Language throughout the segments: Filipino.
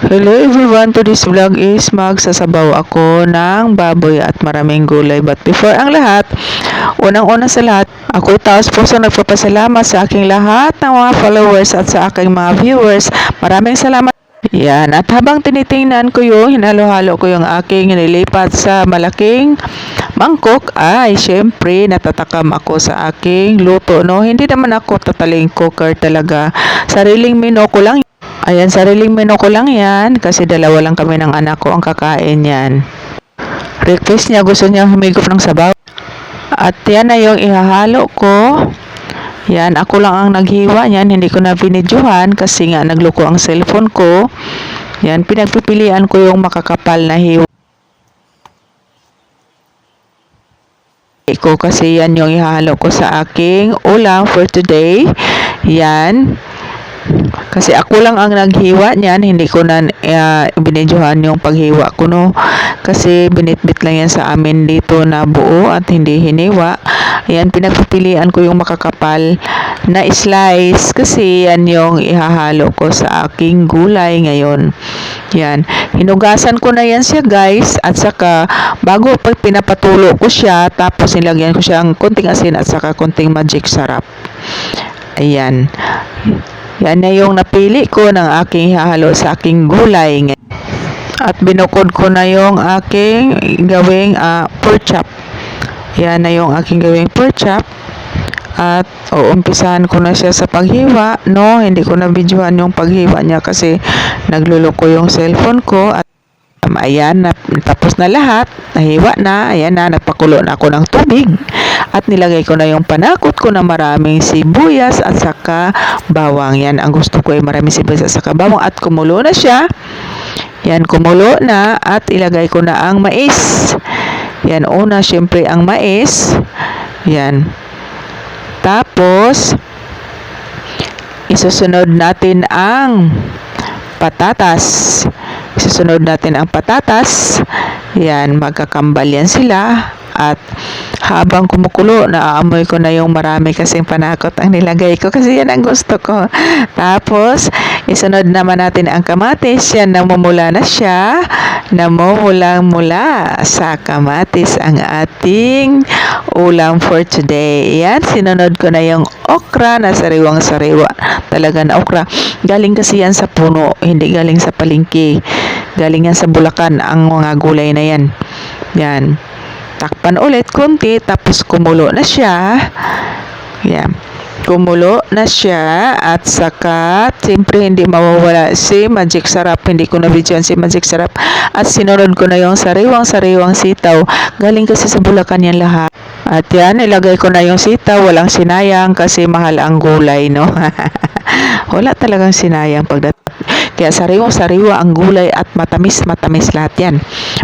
Hello everyone, to this vlog is magsasabaw ako ng baboy at maraming gulay. But before ang lahat, unang-una sa lahat, ako taos puso nagpapasalamat sa aking lahat ng mga followers at sa aking mga viewers. Maraming salamat. Yan, at habang tinitingnan ko yung hinalo-halo ko yung aking nilipat sa malaking mangkok, ay syempre natatakam ako sa aking luto. No, hindi naman ako tataling cooker talaga. Sariling menu ko lang Ayan, sariling menu ko lang yan kasi dalawa lang kami ng anak ko ang kakain yan. Request niya, gusto niya humigop ng sabaw. At yan na yung ihahalo ko. Yan, ako lang ang naghiwa niyan, hindi ko na binidyohan kasi nga nagloko ang cellphone ko. Yan, pinagpipilian ko yung makakapal na hiwa. ko kasi yan yung ihahalo ko sa aking ulam for today. Yan. Kasi ako lang ang naghiwa niyan, hindi ko na uh, binidyohan yung paghiwa ko no. Kasi binitbit lang yan sa amin dito na buo at hindi hiniwa. Ayan, pinagpipilian ko yung makakapal na slice kasi yan yung ihahalo ko sa aking gulay ngayon. Yan. Hinugasan ko na yan siya guys at saka bago pag pinapatulo ko siya tapos nilagyan ko siyang konting asin at saka konting magic sarap. Ayan. Yan na yung napili ko ng aking hahalo sa aking gulay. At binukod ko na yung aking gawing uh, pork chop. Yan na yung aking gawing pork chop. At uumpisahan ko na siya sa paghiwa. No, hindi ko na videohan yung paghiwa niya kasi nagluloko yung cellphone ko. At Um, ayan, tapos na lahat. Nahiwa na. Ayan na, nagpakulo na ako ng tubig. At nilagay ko na yung panakot ko na maraming sibuyas at saka bawang. Yan, ang gusto ko ay maraming sibuyas at saka bawang. At kumulo na siya. Yan, kumulo na. At ilagay ko na ang mais. Yan, una, syempre ang mais. Yan. Tapos, isusunod natin ang patatas. Susunod natin ang patatas. Yan, magkakambal yan sila. At habang kumukulo, naaamoy ko na yung marami kasing panakot ang nilagay ko kasi yan ang gusto ko. Tapos, isunod naman natin ang kamatis. Yan, namumula na siya. Namumulang mula sa kamatis ang ating ulam for today. Yan, sinunod ko na yung okra na sariwang-sariwa. Talaga na okra. Galing kasi yan sa puno, hindi galing sa palingki. Galing yan sa Bulacan ang mga gulay na yan. Yan. Takpan ulit konti tapos kumulo na siya. Yan. Kumulo na siya at saka siyempre hindi mawawala si Magic Sarap. Hindi ko na video si Magic Sarap. At sinunod ko na yung sariwang-sariwang sitaw. Galing kasi sa Bulacan yan lahat. At yan, ilagay ko na yung sitaw. Walang sinayang kasi mahal ang gulay, no? Wala talagang sinayang pagdating. Kaya sariwang-sariwa ang gulay at matamis-matamis lahat yan.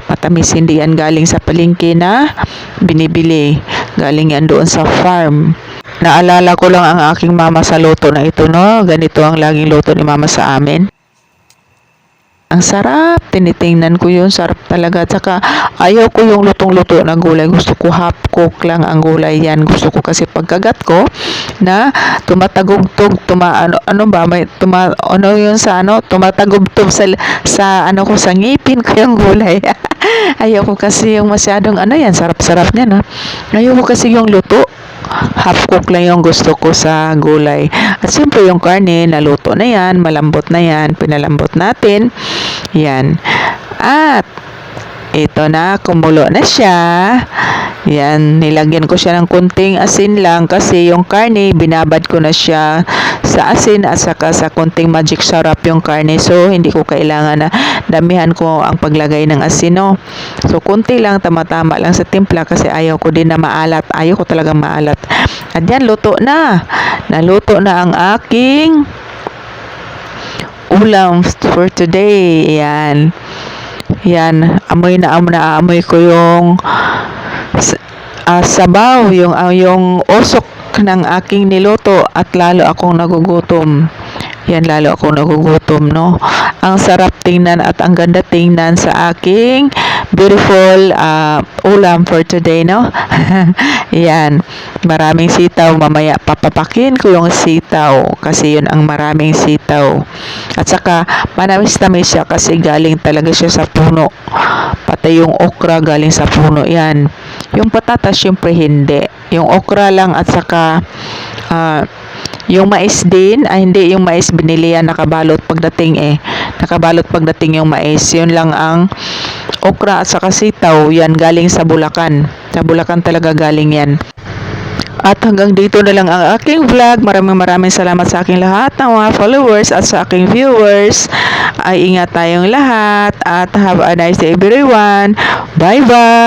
Matamis hindi yan galing sa palengke na binibili. Galing yan doon sa farm. Naalala ko lang ang aking mama sa luto na ito, no? Ganito ang laging luto ni mama sa amin. Ang sarap, tinitingnan ko yun, sarap talaga. Tsaka ayaw ko yung lutong-luto na gulay. Gusto ko half cook lang ang gulay yan. Gusto ko kasi pagkagat ko na tumatagugtog, tuma, ano, ano ba, may, tuma, ano yun sa ano, tumatagugtog sa, sa ano ko, sa ngipin ko yung gulay. ayaw ko kasi yung masyadong, ano yan, sarap-sarap niya, no? Ayaw ko kasi yung luto half cook lang yung gusto ko sa gulay. At siyempre yung karne, naluto na yan, malambot na yan, pinalambot natin. Yan. At ito na, kumulo na siya. Yan, nilagyan ko siya ng kunting asin lang kasi yung karne, binabad ko na siya sa asin at saka sa kunting magic sarap yung karne. So, hindi ko kailangan na damihan ko ang paglagay ng asin, no? So, kunti lang, tama-tama lang sa timpla kasi ayaw ko din na maalat. Ayaw ko talagang maalat. At yan, luto na. Naluto na ang aking ulam for today. Yan. Yan, amoy na amoy na amoy ko yung uh, sabaw, yung uh, yung usok ng aking niluto at lalo akong nagugutom. Yan lalo ako nagugutom, no? Ang sarap tingnan at ang ganda tingnan sa aking beautiful ah, ulam for today, no? yan, maraming sitaw. Mamaya papapakin ko yung sitaw kasi yun ang maraming sitaw. At saka, manamis-tamis siya kasi galing talaga siya sa puno. Pati yung okra galing sa puno yan. Yung patatas, syempre hindi. Yung okra lang at saka ah, yung mais din, ay hindi yung mais binili yan nakabalot pagdating eh. Nakabalot pagdating yung mais. Yun lang ang okra at saka sitaw. Yan galing sa Bulacan. Sa Bulacan talaga galing yan. At hanggang dito na lang ang aking vlog. Maraming maraming salamat sa aking lahat ng mga followers at sa aking viewers. Ay ingat tayong lahat at have a nice day everyone. Bye-bye!